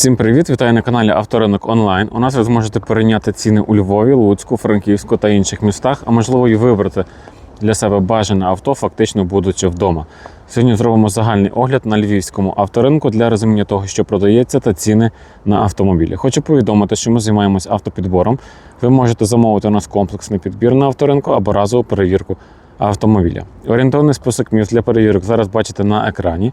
Всім привіт! Вітаю на каналі Авторинок Онлайн. У нас ви зможете перейняти ціни у Львові, Луцьку, Франківську та інших містах, а можливо і вибрати для себе бажане авто, фактично будучи вдома. Сьогодні зробимо загальний огляд на львівському авторинку для розуміння того, що продається, та ціни на автомобілі. Хочу повідомити, що ми займаємось автопідбором. Ви можете замовити у нас комплексний підбір на авторинку або разову перевірку автомобіля. Орієнтовний список міст для перевірок зараз бачите на екрані.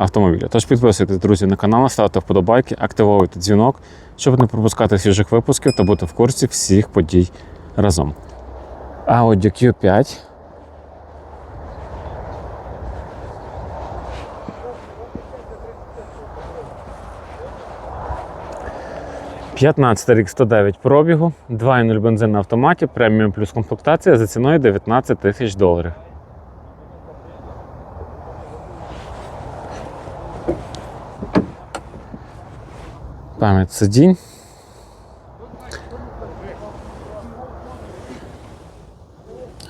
автомобіля. Тож підписуйтесь, друзі, на канал, ставте вподобайки, активовуйте дзвінок, щоб не пропускати свіжих випусків та бути в курсі всіх подій разом. Audi Q5. П'ятнадцятий рік 109 пробігу, 2.0 бензин на автоматі, преміум плюс комплектація за ціною 19 тисяч доларів. Пам'ять сидінь.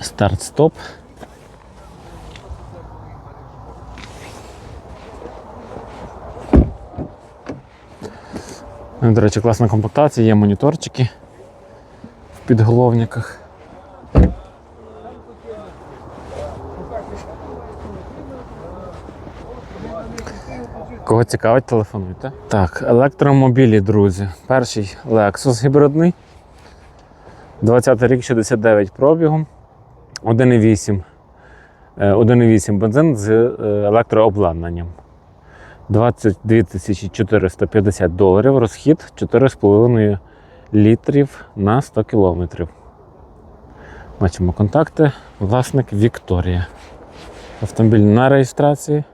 Старт-стоп. До речі, класна комплектація, є моніторчики в підголовниках. Кого цікавить, телефонуйте. Так, електромобілі, друзі. Перший Lexus гібридний. 20 рік 69 пробігом. 1,8. е, 1,8 бензин з е, електрообладнанням. 22 450 доларів. Розхід 4,5 літрів на 100 кілометрів. Бачимо контакти. Власник Вікторія. Автомобіль на реєстрації.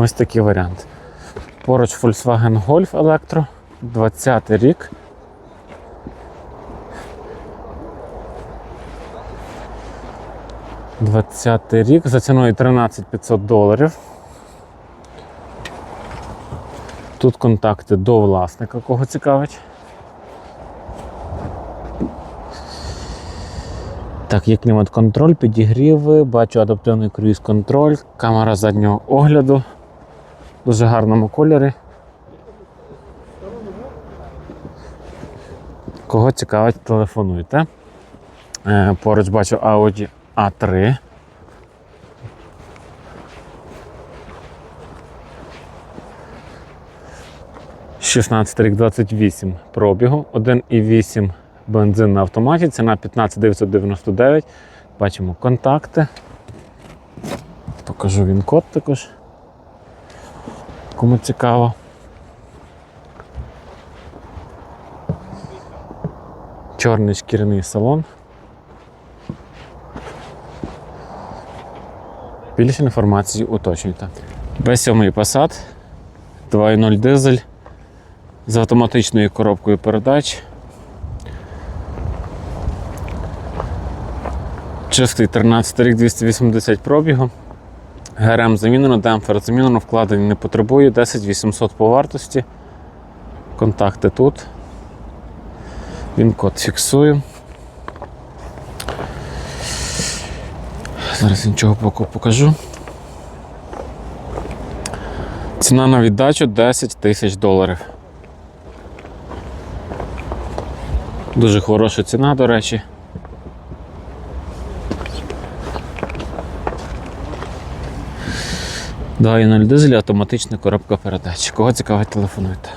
Ось такий варіант. Поруч Volkswagen Golf Electro, 20 рік. Двадцятий рік за ціною 13 500 доларів. Тут контакти до власника, кого цікавить. Так, є клімат-контроль, підігріви, бачу адаптивний круїз-контроль, камера заднього огляду дуже гарному кольорі. Кого цікавить, телефонуйте. Е, Поруч бачу Audi A3. Шістнадцятий рік 28 пробігу, 1,8 бензин на автоматі, ціна 15 999. Бачимо контакти. Покажу він код також. Кому цікаво. Чорний шкіряний салон. Більше інформації уточнюйте. B7 Passat 2.0 дизель з автоматичною коробкою передач. Чистий 13 рік 280 пробігу. ГРМ замінено, демпфер замінено, вкладень не потребує, 10 800 по вартості. Контакти тут. Він код фіксую. Зараз іншого боку покажу. Ціна на віддачу 10 тисяч доларів. Дуже хороша ціна, до речі. Два і 0 дизель, автоматична коробка передач. Кого цікавить, телефонуйте.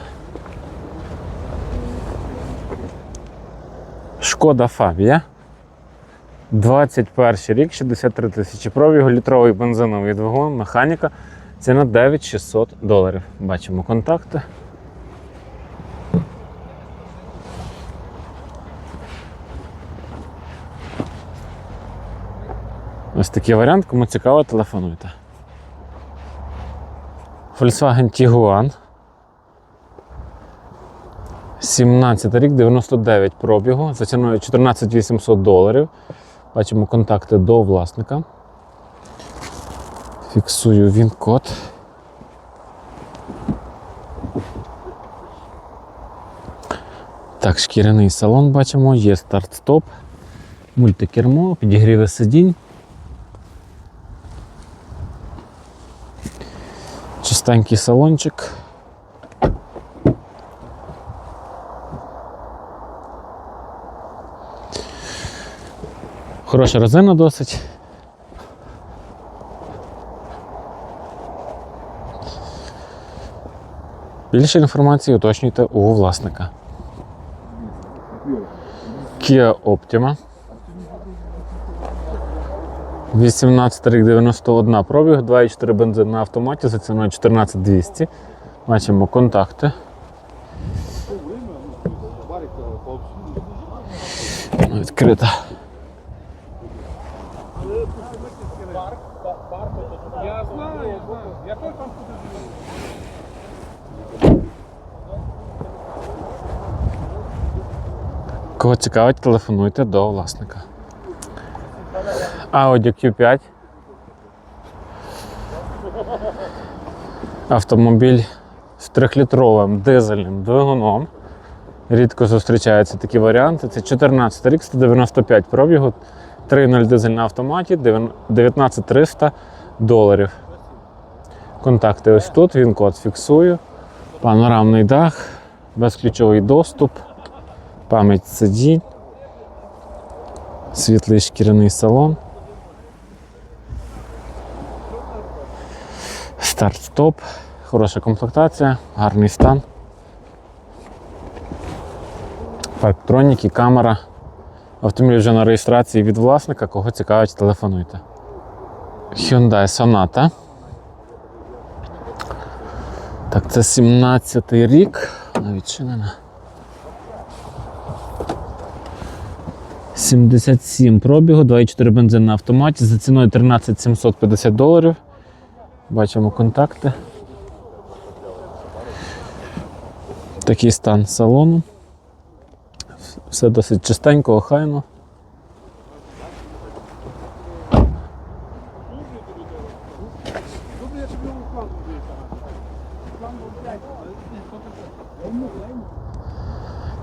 Шкода Фабія. 21 рік, 63 тисячі пробігу, літровий бензиновий двигун, механіка. Ціна 9600 доларів. Бачимо контакти. Ось такий варіант, кому цікаво, телефонуйте. Volkswagen Tiguan. 17 рік, 99 пробігу, за ціною 14 800 доларів. Бачимо контакти до власника. Фіксую він код. Так, шкіряний салон бачимо, є старт-стоп, мультикермо, підігріви сидінь. Чистенький салончик. Хороша резина досить. Більше інформації уточнюйте у власника. Kia Optima. 18 рік 91 пробіг, 2,4 бензин на автоматі за ціною 14200. Бачимо контакти. Відкрита. Кого цікавить, телефонуйте до власника. Audi Q5. Автомобіль з 3-літровим дизельним двигуном. Рідко зустрічаються такі варіанти. Це 14 рік, 195 пробігу, 3.0 дизель на автоматі, 19300 доларів. Контакти ось тут, він код фіксую. Панорамний дах, безключовий доступ пам'ять сидінь, світлий шкіряний салон. Старт-стоп, хороша комплектація, гарний стан. Парктроніки, камера. Автомобіль вже на реєстрації від власника, кого цікавить, телефонуйте. Hyundai Sonata. Так, це 17-й рік. Вона відчинена. 77 пробігу, 2,4 бензин на автоматі за ціною 13 750 доларів. Бачимо контакти. Такий стан салону. Все досить чистенько, охайно.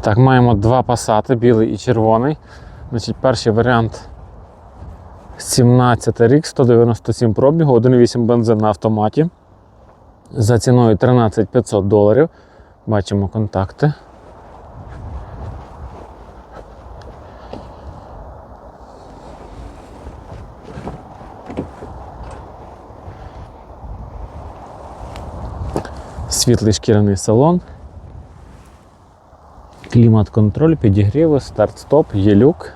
Так, маємо два пасати, білий і червоний. Значить, перший варіант 17 рік, 197 пробігу, 1,8 бензин на автоматі. За ціною 13 500 доларів. Бачимо контакти. Світлий шкіряний салон. Клімат-контроль, підігріви, старт-стоп, є люк.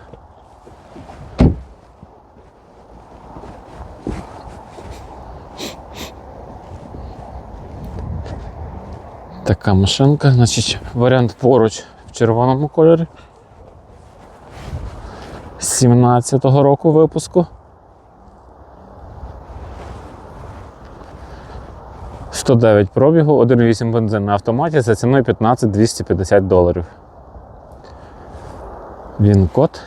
Така машинка, значить, варіант поруч в червоному кольорі. 17-го року випуску. 109 пробігу, 1,8 бензин на автоматі за ціною 15 250 доларів. Він код.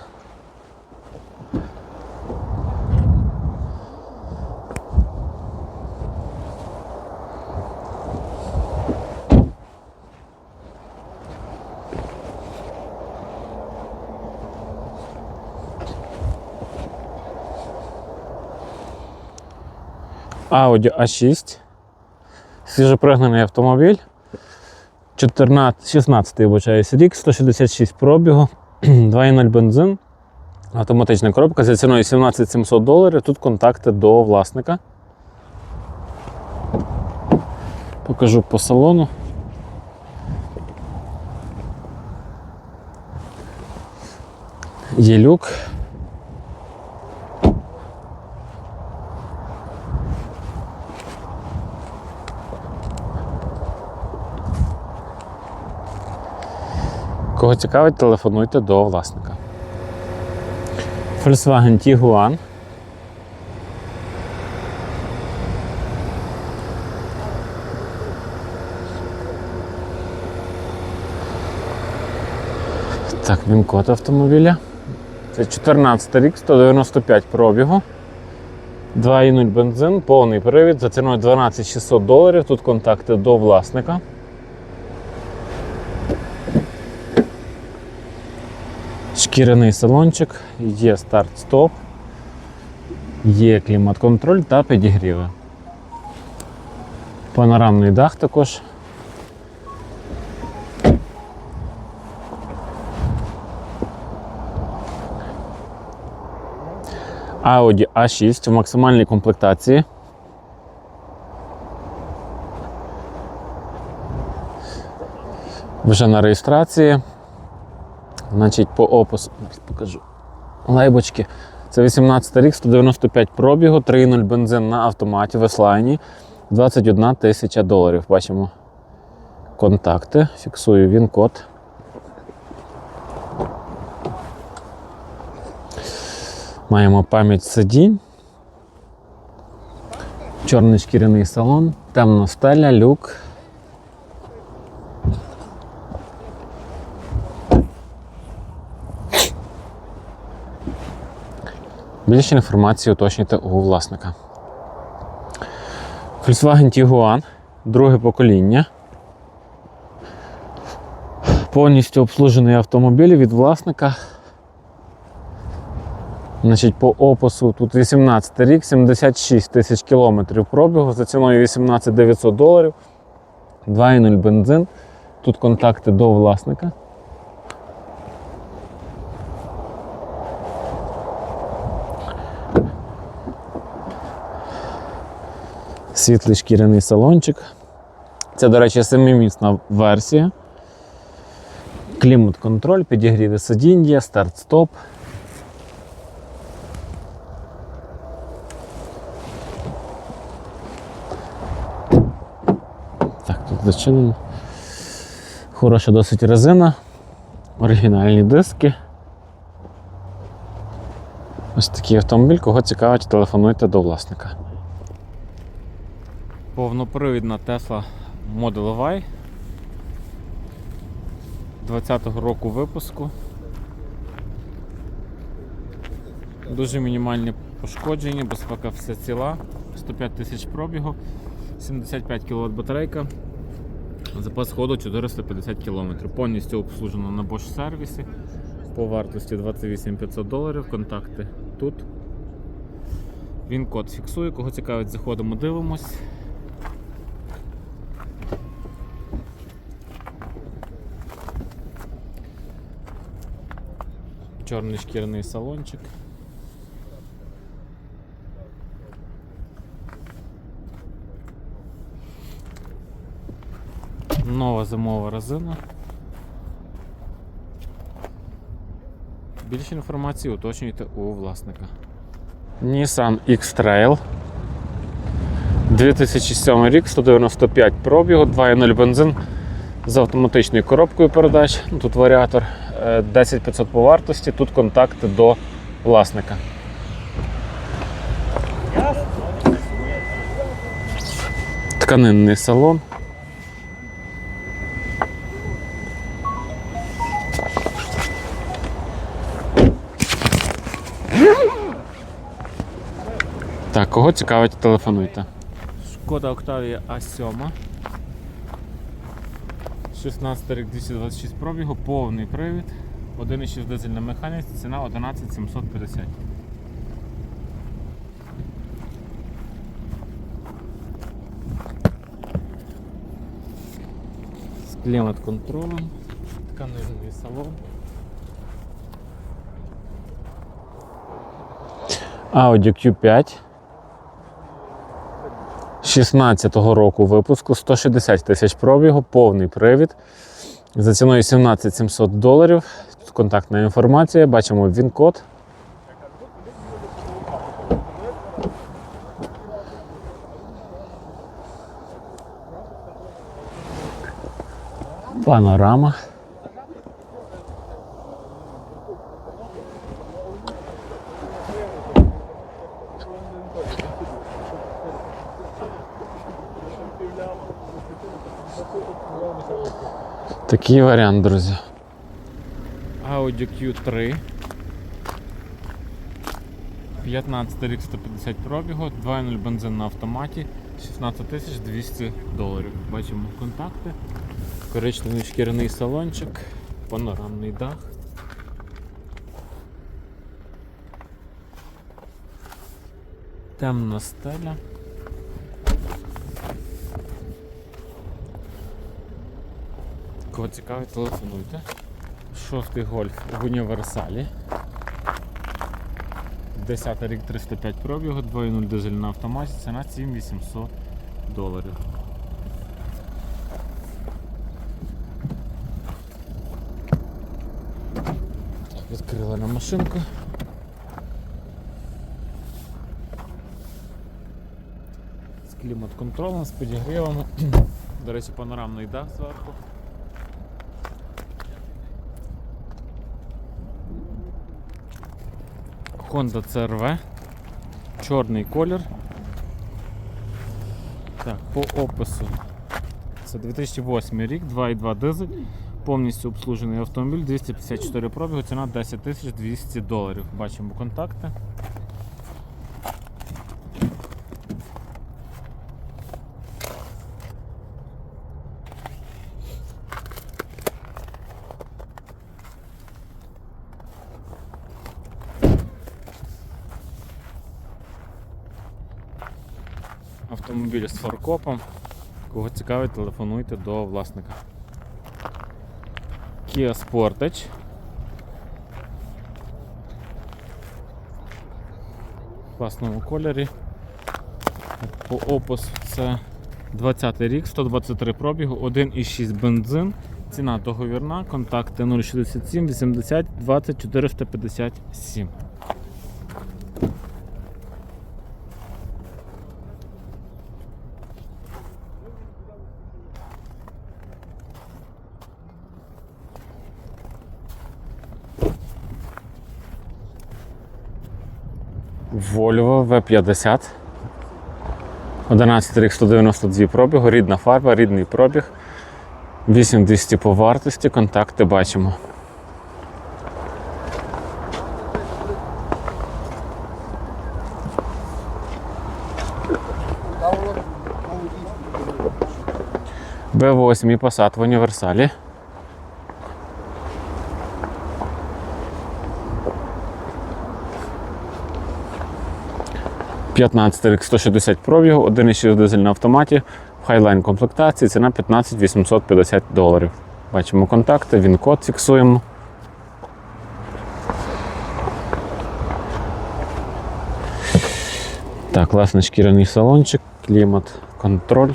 Audi A6. Свіжопригнаний автомобіль. 14, 16 вибачаюсь, рік, 166 пробігу, 2,0 бензин, автоматична коробка за ціною 17 700 доларів. Тут контакти до власника. Покажу по салону. Є люк. Кого цікавить, телефонуйте до власника. Volkswagen Tiguan. Так, він код автомобіля. Це 14 рік, 195 пробігу. 2,0 бензин, повний привід за ціною 12 600 доларів. Тут контакти до власника. Шкіряний салончик, є старт-стоп, є клімат-контроль та підігріви. Панорамний дах також. Audi A6 в максимальній комплектації. Вже на реєстрації. Значить, по опису покажу. Лейбочки. Це 18 рік, 195 пробігу, 3.0 бензин на автоматі в S-Line, 21 тисяча доларів. Бачимо контакти. Фіксую він код. Маємо пам'ять сидінь. Чорний шкіряний салон, темна стеля, люк. Більше інформації уточнюйте у власника. Volkswagen Tiguan, друге покоління. Повністю обслужений автомобіль від власника. Значить, по опису тут 18 рік, 76 тисяч кілометрів пробігу за ціною 18 900 доларів. 2,0 бензин. Тут контакти до власника. Світлий шкіряний салончик. Це, до речі, семимісна версія. Клімат-контроль, підігріви сидіння, старт-стоп. Так, тут зачинено. Хороша досить резина, оригінальні диски. Ось такий автомобіль, кого цікавить, телефонуйте до власника. Повнопривідна Tesla Model Y 20-го року випуску. Дуже мінімальні пошкодження, безпека все ціла, 105 тисяч пробігу, 75 кВт батарейка, запас ходу 450 км. Повністю обслужено на Bosch сервісі по вартості 28 500 доларів. Контакти тут. Він код фіксує, кого цікавить, заходимо, дивимось. Чорний шкіряний салончик. Нова зимова резина. Більше інформації уточнюйте у власника. Nissan X-Trail. 2007 рік, 195 пробігу, 2.0 бензин з автоматичною коробкою передач. Ну, Тут варіатор 10500 по вартості, тут контакти до власника. Тканинний салон. Так, кого цікавить, телефонуйте. Шкода Octavia A7. 16 рік 226 пробігу, повний привід. 1,6 дизель на механіці, ціна 11 750. З клімат-контролем, тканинний салон. Audi Q5 16-го року випуску, 160 тисяч пробігу, повний привід. За ціною 17 700 доларів. Тут контактна інформація, бачимо він-код. Панорама. Такий варіант, друзі. Audi Audi Q3. 15 рік 150 пробігу, 2.0 бензин на автоматі, 16 200 доларів. Бачимо контакти. Коричневий шкіряний салончик, панорамний дах. Темна стеля. Кого цікавить, телефонуйте. Шостий гольф в універсалі. 10 рік 305 пробігу, 2.0 дизель на автоматі, ціна 7800 доларів. Так, відкрили на машинку. З клімат-контролем, з підігрівами. До речі, панорамний дах зверху. Honda CRV. Чорний колір. Так, по опису. Це 2008 рік, 2.2 дизель. Повністю обслужений автомобіль, 254 пробігу, ціна 10 200 доларів. Бачимо контакти. Автомобіль з фаркопом. Кого цікавить, телефонуйте до власника. Kia Sportage. В класному кольорі. По опису це 20 рік, 123 пробігу, 1,6 бензин. Ціна договірна, контакти 067 80 20 457. Volvo V50. 11 рік 192 пробігу, рідна фарба, рідний пробіг. 8200 по вартості, контакти бачимо. Б8 Passat в універсалі. – 15 рік 160 пробігу, 1,6 дизель на автоматі, в хайлайн комплектації, ціна 15 850 доларів. Бачимо контакти, він код фіксуємо. Так, класний шкіряний салончик, клімат, контроль.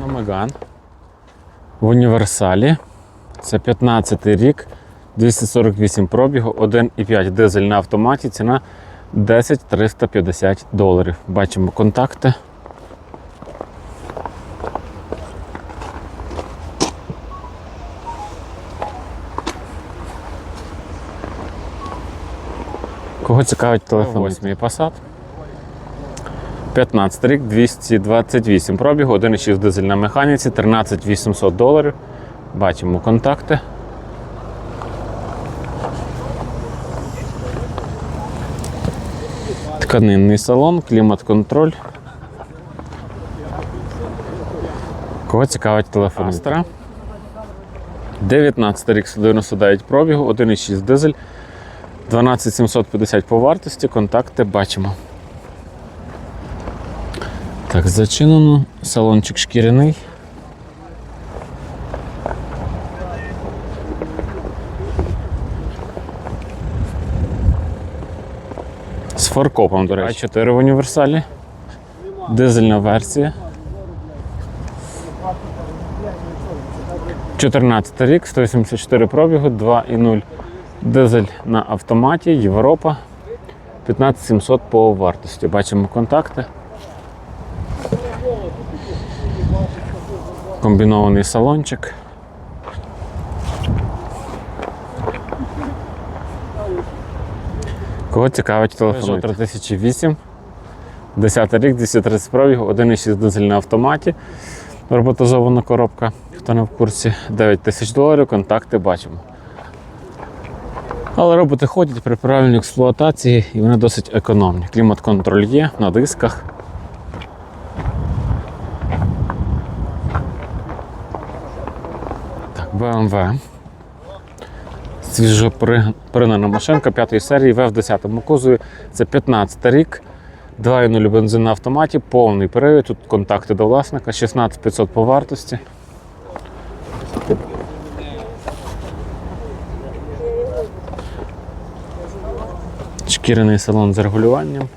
Номеган. В універсалі. Це 15 рік, 248 пробігу, 1,5 дизель на автоматі, ціна 10 350 доларів. Бачимо контакти. Кого цікавить телефон? 8 Passat. 15 рік, 228 пробігу, 1,6 дизель на механіці, 13 800 доларів. Бачимо контакти. Тканинний салон, клімат-контроль. Кого цікавить телефон? Астра. 19 рік 199 пробігу, 1,6 дизель, 12 750 по вартості, контакти бачимо. Так, зачинено, салончик шкіряний. Фаркопом, до речі. 4 в універсалі. Дизельна версія. 14 рік, 184 пробігу, 2,0 дизель на автоматі, Європа. 15700 по вартості. Бачимо контакти. Комбінований салончик. Кого цікавить телефон? 3008. 10 рік, 230 пробігу, 1,6 дизель на автоматі. Роботизована коробка, хто не в курсі, 9 тисяч доларів, контакти бачимо. Але роботи ходять при правильній експлуатації і вони досить економні. Клімат-контроль є на дисках. Так, BMW. Свіжо пригнана машинка 5 серії в 10 кузові. Це 15 рік. 2.0 бензин на автоматі, повний привід. Тут контакти до власника, 16500 по вартості. Шкіряний салон з регулюванням.